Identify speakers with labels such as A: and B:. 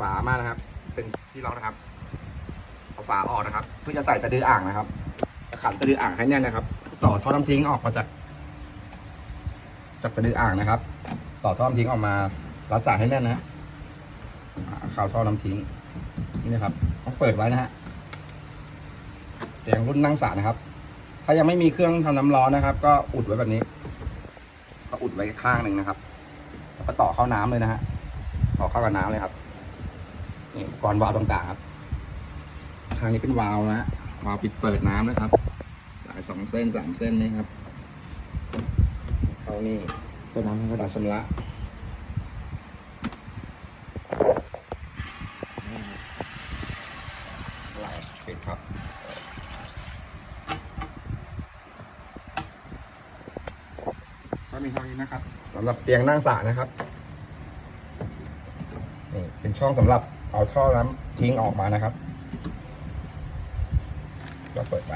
A: ฝามานะครับ เป็นที่ล็อกนะครับ เอาฝาออกนะครับ เพื่อจะใส่สะดืออ่างนะครับ ขันสะดืออ่างให้แน่นนะครับ ต่อท่อน้ำทิ้งออกมาจาก จากสะดืออ่างนะครับ ต่อท่อน้ำทิ้งออกมารัดสายให้แน่นนะฮะอ่าเข้าท่อน้ำทิ้ง นี่นะครับ ต้องเปิดไว้นะฮะเตียงรุ่นนั่งสารนะครับ ถ้ายังไม่มีเครื่องทำน้ำร้อนนะครับ ก็อุดไว้แบบนี้ ก็อุดไว้ข้างหนึ่งนะครับ แล้วก็ต่อเข้าน้ำเลยนะฮะ ต่อเข้ากับน้ำเลยครับ นี่ก่อนวาล์วต่างๆครับทางนี้เป็นวาล์วนะฮะวาล์วปิดเปิดน้ำนะครับ สายสองเส้นสามเส้นนี่ครับเข้านี่
B: เปิดน้ำให้
A: กระ
B: ดา
A: ษชำระไหลปิดครับ
B: ก็มีเท่านี้นะครับ
A: สำหรับเตียงนั่งสระนะครับ เป็นช่องสำหรับเอาท่อน้ำทิ้งออกมานะครับ ก็เปิดไป